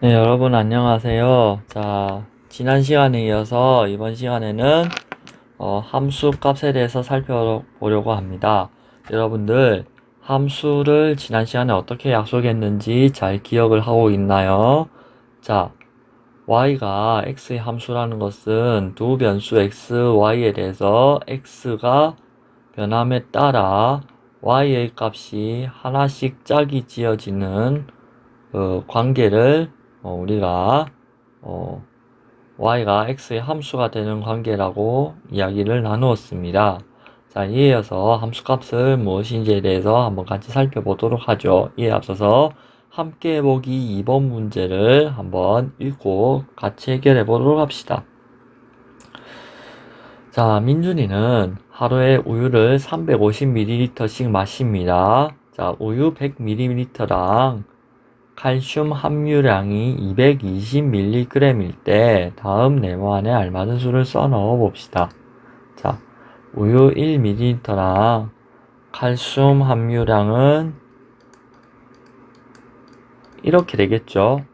네, 여러분 안녕하세요. 자, 지난 시간에 이어서 이번 시간에는 어, 함수 값에 대해서 살펴보려고 합니다. 여러분들 함수를 지난 시간에 어떻게 약속했는지 잘 기억을 하고 있나요? 자, y가 x의 함수라는 것은 두 변수 x, y에 대해서 x가 변함에 따라 y의 값이 하나씩 짝이 지어지는 그 관계를 어, 우리가 어, y가 x의 함수가 되는 관계라고 이야기를 나누었습니다. 자, 이에 이어서 함수값을 무엇인지에 대해서 한번 같이 살펴보도록 하죠. 이에 앞서서 함께 해보기 2번 문제를 한번 읽고 같이 해결해 보도록 합시다. 자, 민준이는 하루에 우유를 350ml씩 마십니다. 자, 우유 100ml랑 칼슘 함유량이 220mg일 때 다음 네모 안에 알맞은 수를 써 넣어 봅시다. 자, 우유 1ml랑 칼슘 함유량은 이렇게 되겠죠.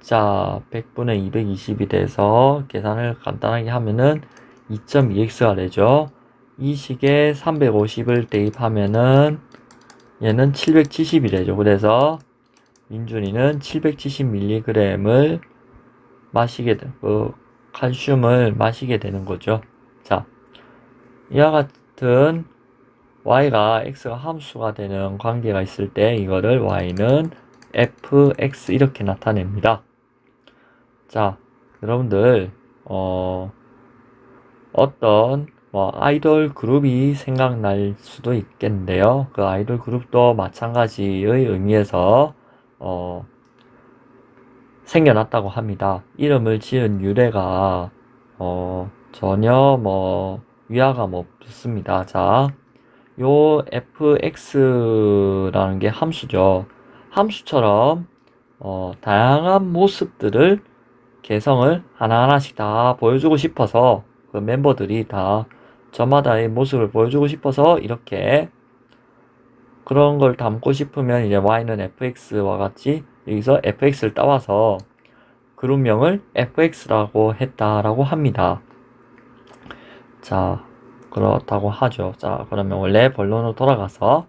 자, 100분의 220이 돼서 계산을 간단하게 하면은 2.2x가 되죠. 이 식에 350을 대입하면은 얘는 770이 되죠. 그래서 민준이는 770mg을 마시게 되, 그 칼슘을 마시게 되는 거죠. 자, 이와 같은 y가 x가 함수가 되는 관계가 있을 때 이거를 y는 fx 이렇게 나타냅니다. 자, 여러분들 어 어떤 뭐 아이돌 그룹이 생각날 수도 있겠는데요. 그 아이돌 그룹도 마찬가지의 의미에서 어, 생겨났다고 합니다. 이름을 지은 유래가 어, 전혀 뭐 위화감 없습니다. 자, 요 fx라는 게 함수죠. 함수처럼 어, 다양한 모습들을 개성을 하나하나씩 다 보여주고 싶어서 그 멤버들이 다 저마다의 모습을 보여주고 싶어서 이렇게 그런 걸 담고 싶으면 이제 y는 fx와 같이 여기서 fx를 따와서 그룹명을 fx라고 했다라고 합니다. 자, 그렇다고 하죠. 자, 그러면 원래 본론으로 돌아가서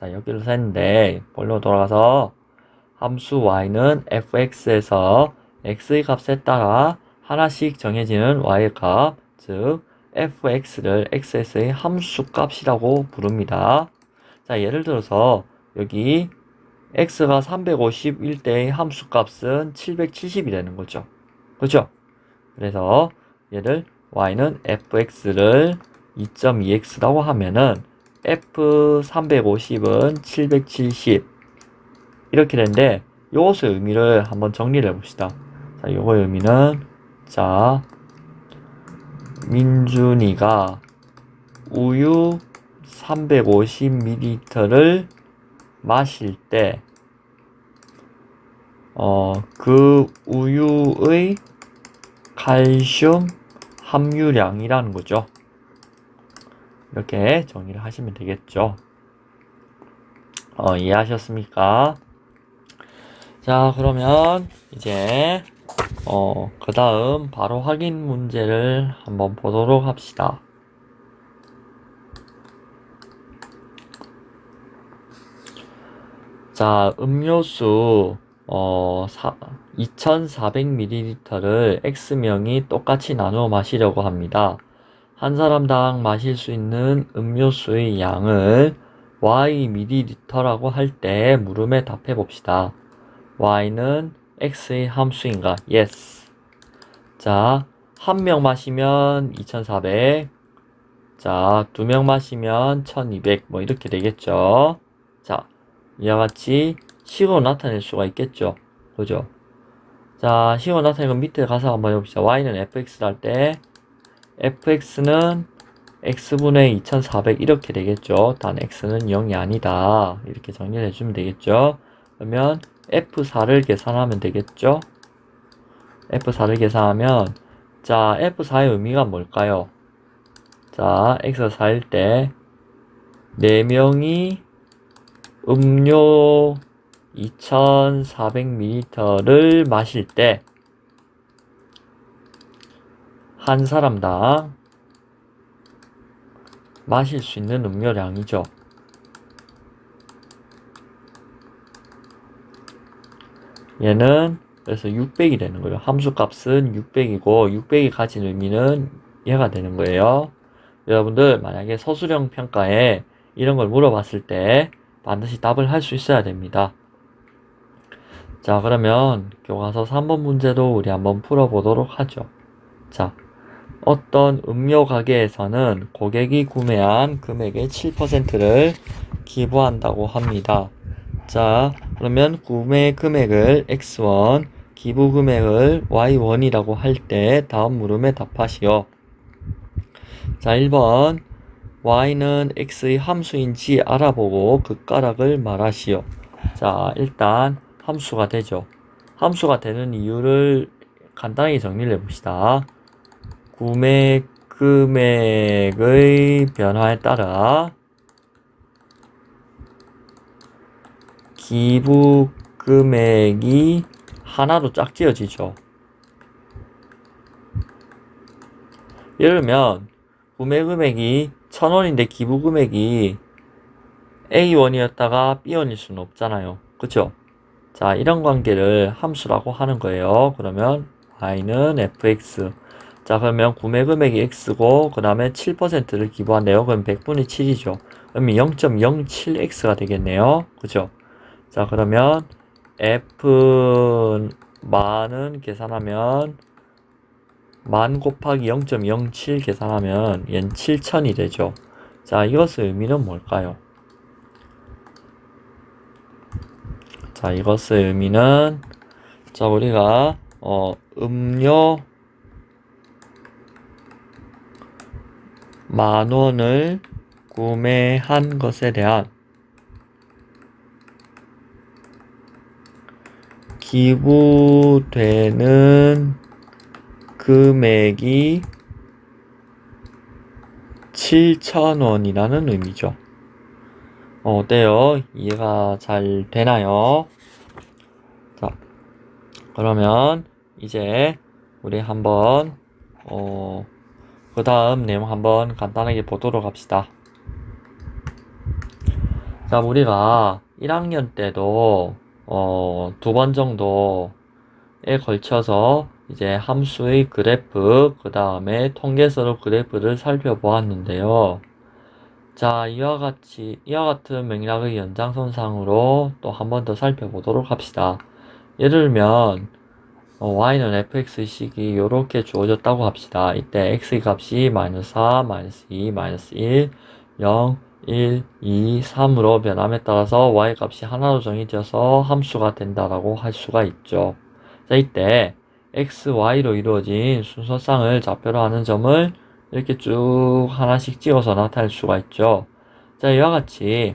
자, 여기로 했는데 본론으로 돌아가서 함수 y는 fx에서 x의 값에 따라 하나씩 정해지는 y의 값, 즉 fx를 xs의 함수 값이라고 부릅니다. 자, 예를 들어서 여기 x가 351 때의 함수 값은 770이 되는 거죠. 그렇죠? 그래서 얘를 y는 fx를 2.2x라고 하면은 f350은 770 이렇게 되는데 요것의 의미를 한번 정리를 해 봅시다. 자, 요거의 의미는 자 민준이가 우유 350ml를 마실 때, 어, 그 우유의 칼슘 함유량이라는 거죠. 이렇게 정리를 하시면 되겠죠. 어, 이해하셨습니까? 자, 그러면 이제, 어, 그 다음 바로 확인 문제를 한번 보도록 합시다. 자, 음료수 어, 2,400ml를 X명이 똑같이 나누어 마시려고 합니다. 한 사람당 마실 수 있는 음료수의 양을 Y ml라고 할 때 물음에 답해 봅시다. Y는 X의 함수인가? Yes. 자, 한 명 마시면 2,400. 자, 두 명 마시면 1,200. 뭐 이렇게 되겠죠. 자, 이와 같이 식으로 나타낼 수가 있겠죠. 그죠? 자, 식으로 나타내는 건 밑에 가서 한번 해봅시다. y는 fx를 할때 fx는 x분의 2400 이렇게 되겠죠. 단 x는 0이 아니다. 이렇게 정리를 해주면 되겠죠. 그러면 f4를 계산하면 되겠죠. f4를 계산하면 자, f4의 의미가 뭘까요? 자, x가 4일 때 4명이 음료 2400ml를 마실 때 한 사람당 마실 수 있는 음료량이죠. 얘는 그래서 600이 되는 거예요. 함수 값은 600이고 600이 가진 의미는 얘가 되는 거예요. 여러분들 만약에 서술형 평가에 이런 걸 물어봤을 때 반드시 답을 할 수 있어야 됩니다. 자 그러면 교과서 3번 문제도 우리 한번 풀어보도록 하죠. 자 어떤 음료 가게에서는 고객이 구매한 금액의 7%를 기부한다고 합니다. 자, 그러면 구매 금액을 x1, 기부 금액을 y1이라고 할 때 다음 물음에 답하시오. 자, 1번. Y는 x의 함수인지 알아보고 극가락을 말하시오. 자, 일단 함수가 되죠. 함수가 되는 이유를 간단하게 정리를 해봅시다. 구매 금액의 변화에 따라 기부 금액이 하나로 짝지어지죠. 예를 들면 구매 금액이 1000원인데 기부 금액이 A1이었다가 B1일 수는 없잖아요. 그쵸? 자, 이런 관계를 함수라고 하는 거예요. 그러면 y는 fx 자, 그러면 구매 금액이 x고 그 다음에 7%를 기부한대요. 그럼 100분의 7이죠. 그럼 0.07x가 되겠네요. 그죠? 자, 그러면 f 만은 계산하면 만 곱하기 0.07 계산하면 얘는 7천이 되죠. 자, 이것의 의미는 뭘까요? 자, 이것의 의미는 자, 우리가 어, 음료 만 원을 구매한 것에 대한 기부되는 금액이 7,000원이라는 의미죠. 어, 어때요? 이해가 잘 되나요? 자, 그러면 이제 우리 한번 어, 그 다음 내용 한번 간단하게 보도록 합시다. 자, 우리가 1학년 때도 어, 두 번 정도에 걸쳐서 이제 함수의 그래프, 그 다음에 통계서로 그래프를 살펴보았는데요. 자, 이와 같이, 이와 같은 맥락의 연장선상으로 또 한 번 더 살펴보도록 합시다. 예를 들면, 어, y는 fx의 식이 이렇게 주어졌다고 합시다. 이때 x의 값이 마이너스 4, 마이너스 2, 마이너스 1, 0, 1, 2, 3으로 변함에 따라서 y 값이 하나로 정해져서 함수가 된다라고 할 수가 있죠. 자, 이때 x, y로 이루어진 순서쌍을 좌표로 하는 점을 이렇게 쭉 하나씩 찍어서 나타낼 수가 있죠. 자, 이와 같이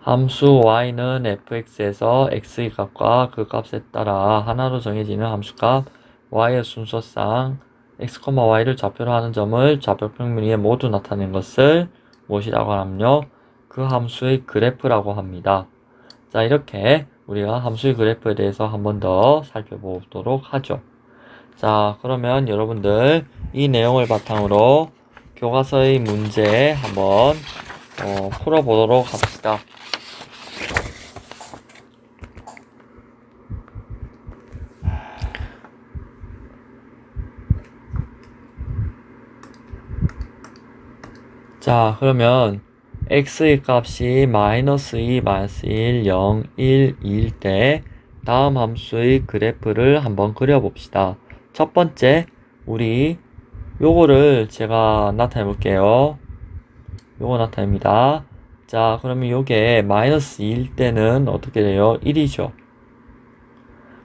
함수 y는 fx에서 x의 값과 그 값에 따라 하나로 정해지는 함수값 y의 순서쌍 x, y를 좌표로 하는 점을 좌표 평면 위에 모두 나타낸 것을 무엇이라고 하냐면요. 그 함수의 그래프라고 합니다. 자, 이렇게 우리가 함수의 그래프에 대해서 한 번 더 살펴보도록 하죠. 자, 그러면 여러분들 이 내용을 바탕으로 교과서의 문제 한번 어, 풀어보도록 합시다. 자, 그러면 x의 값이 마이너스 2, 마이너스 1, 0, 1, 2일 때 다음 함수의 그래프를 한번 그려봅시다. 첫 번째, 우리 요거를 제가 나타내 볼게요. 요거 나타냅니다. 자, 그러면 요게 마이너스 2일 때는 어떻게 돼요? 1이죠.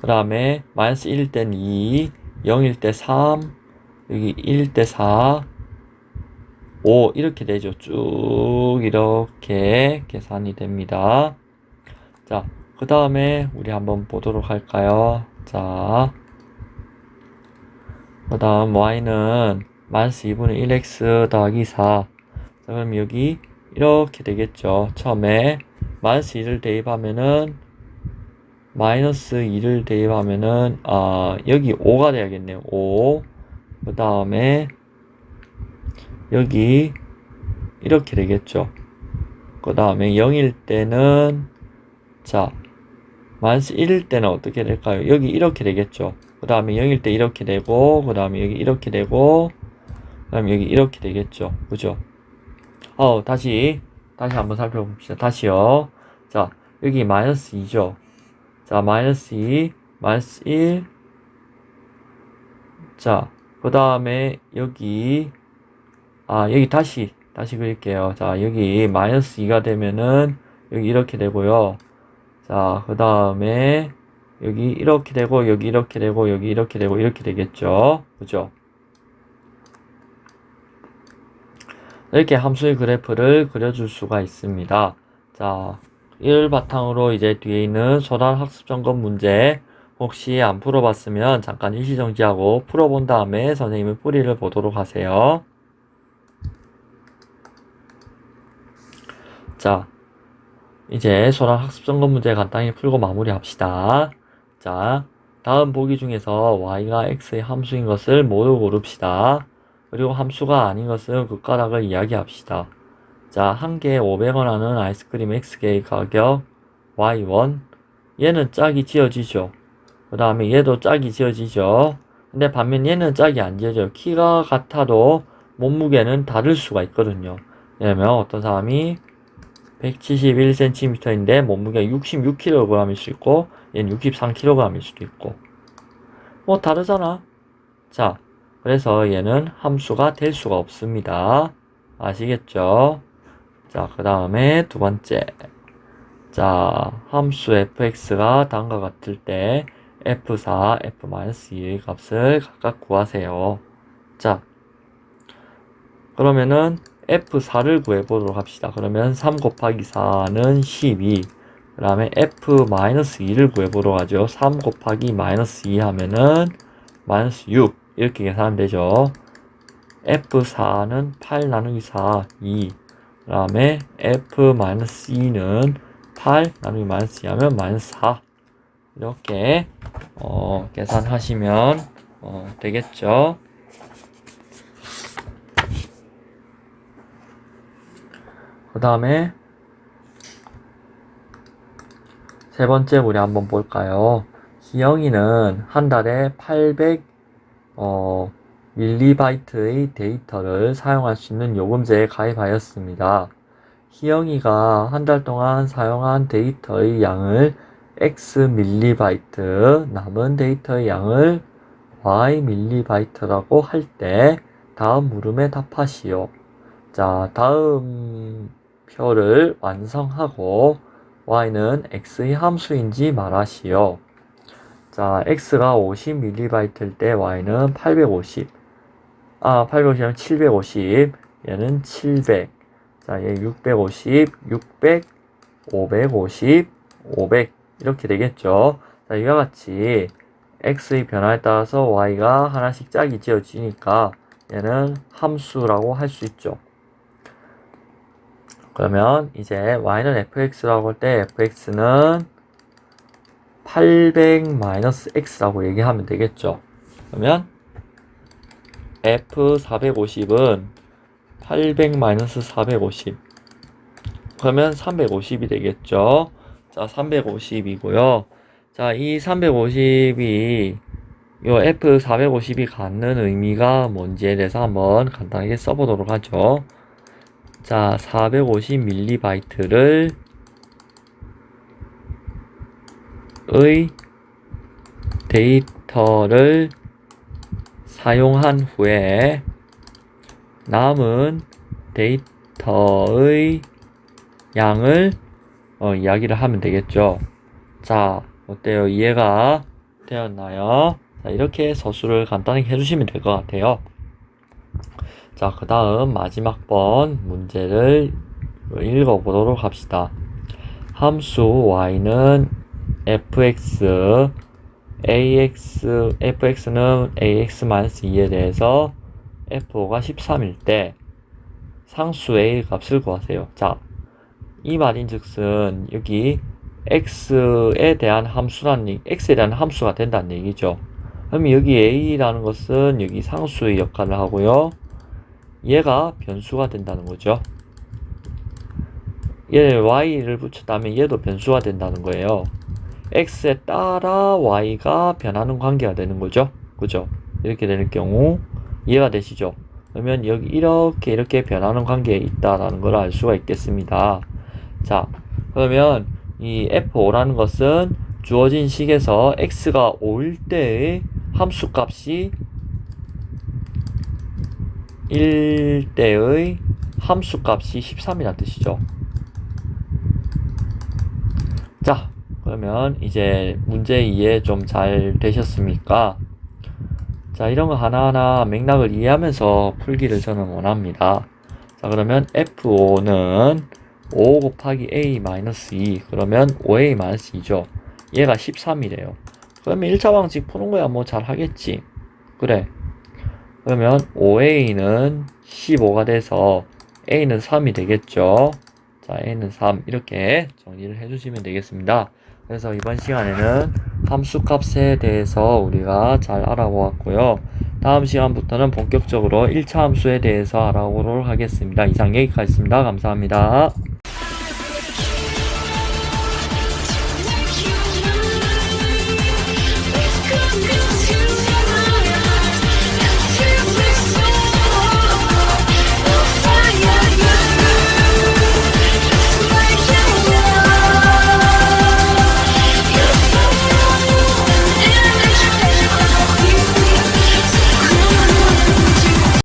그 다음에 마이너스 1일 때는 2, 0일 때 3, 여기 1일 때 4, 5 이렇게 되죠. 쭉 이렇게 계산이 됩니다. 자, 그 다음에 우리 한번 보도록 할까요? 자, 그 다음 y는 마이너스 2분의 1x 더하기 4. 자, 그럼 여기 이렇게 되겠죠. 처음에 마이너스 2를 대입하면은 마이너스 2를 대입하면은 아 여기 5가 돼야겠네요 5 그 다음에 여기 이렇게 되겠죠? 그 다음에 0일 때는 자 마이너스 1일 때는 어떻게 될까요? 여기 이렇게 되겠죠? 그 다음에 0일 때 이렇게 되고 그 다음에 여기 이렇게 되고 그 다음에 여기 이렇게 되겠죠? 그죠? 어 다시 다시 한번 살펴봅시다. 다시요. 자 여기 마이너스 2죠? 자 마이너스 2 마이너스 1 자, 그 다음에 여기, 아, 여기 다시, 다시 그릴게요. 자, 여기 마이너스 2가 되면은 여기 이렇게 되고요. 자, 그 다음에 여기 이렇게 되고, 여기 이렇게 되고, 여기 이렇게 되고, 이렇게 되겠죠. 그죠? 이렇게 함수의 그래프를 그려줄 수가 있습니다. 자, 이를 바탕으로 이제 뒤에 있는 소단 학습 점검 문제 혹시 안 풀어봤으면 잠깐 일시정지하고 풀어본 다음에 선생님의 뿌리를 보도록 하세요. 자, 이제 소란 학습 점검 문제 간단히 풀고 마무리합시다. 자, 다음 보기 중에서 y가 x의 함수인 것을 모두 고릅시다. 그리고 함수가 아닌 것은 그 가락을 이야기합시다. 자, 한 개에 500원 하는 아이스크림 x개의 가격 y1 얘는 짝이 지어지죠. 그 다음에 얘도 짝이 지어지죠. 근데 반면 얘는 짝이 안 지어져요. 키가 같아도 몸무게는 다를 수가 있거든요. 왜냐면 어떤 사람이 171cm인데 몸무게가 66kg일 수 있고 얘는 63kg일 수도 있고 뭐 다르잖아. 자, 그래서 얘는 함수가 될 수가 없습니다. 아시겠죠? 자, 그 다음에 두 번째. 자, 함수 fx가 다음과 같을 때 f4, f-2의 값을 각각 구하세요. 자, 그러면은 f4를 구해보도록 합시다. 그러면 3 곱하기 4는 12. 그 다음에 f-2를 구해보도록 하죠. 3 곱하기 마이너스 2 하면은 마이너스 6. 이렇게 계산하면 되죠. f4는 8 나누기 4, 2. 그 다음에 f-2는 8 나누기 마이너스 2 하면 마이너스 4. 이렇게 어, 계산하시면 어, 되겠죠. 그 다음에 세 번째 우리 한번 볼까요? 희영이는 한 달에 800 어, 밀리바이트의 데이터를 사용할 수 있는 요금제에 가입하였습니다. 희영이가 한 달 동안 사용한 데이터의 양을 x 밀리바이트, 남은 데이터의 양을 y 밀리바이트라고 할 때 다음 물음에 답하시오. 자, 다음 표를 완성하고 y는 x의 함수인지 말하시오. 자, x가 50mB일 때 y는 850. 아, 850이면 750. 얘는 700. 자, 얘 650, 600, 550, 500. 이렇게 되겠죠. 자, 이와 같이 x의 변화에 따라서 y가 하나씩 짝이 지어지니까 얘는 함수라고 할 수 있죠. 그러면 이제 y는 fx라고 할 때 fx는 800-x라고 얘기하면 되겠죠. 그러면 f450은 800-450 그러면 350이 되겠죠. 자, 350이고요. 자, 이 350이 요 F450이 갖는 의미가 뭔지에 대해서 한번 간단하게 써보도록 하죠. 자, 450mB를 의 데이터를 사용한 후에 남은 데이터의 양을 어, 이야기를 하면 되겠죠. 자, 어때요? 이해가 되었나요? 자, 이렇게 서술을 간단히 해주시면 될 것 같아요. 자, 그 다음 마지막 번 문제를 읽어보도록 합시다. 함수 y는 fx, ax, fx는 ax-2에 대해서 f5가 13일 때 상수 a 값을 구하세요. 자, 이 말인 즉슨 여기 x에 대한 함수라는 얘기, x에 대한 함수가 된다는 얘기죠. 그럼 여기 a라는 것은 여기 상수의 역할을 하고요. 얘가 변수가 된다는 거죠. 얘를 y를 붙였다면 얘도 변수가 된다는 거예요. x에 따라 y가 변하는 관계가 되는 거죠. 그죠? 이렇게 되는 경우 이해가 되시죠? 그러면 여기 이렇게 이렇게 변하는 관계에 있다라는 걸 알 수가 있겠습니다. 자, 그러면 이 f5라는 것은 주어진 식에서 x가 5일 때의 함수 값이 1 때의 함수 값이 13이라는 뜻이죠. 자, 그러면 이제 문제 이해 좀 잘 되셨습니까? 자, 이런 거 하나하나 맥락을 이해하면서 풀기를 저는 원합니다. 자, 그러면 F5는 5 곱하기 A 마이너스 2, 그러면 5A 마이너스 2죠. 얘가 13이래요. 그러면 1차 방식 푸는 거야 뭐 잘 하겠지. 그래. 그러면 5A는 15가 돼서 A는 3이 되겠죠. 자, A는 3 이렇게 정리를 해주시면 되겠습니다. 그래서 이번 시간에는 함수값에 대해서 우리가 잘 알아보았고요. 다음 시간부터는 본격적으로 1차 함수에 대해서 알아보도록 하겠습니다. 이상 여기까지입니다. 감사합니다.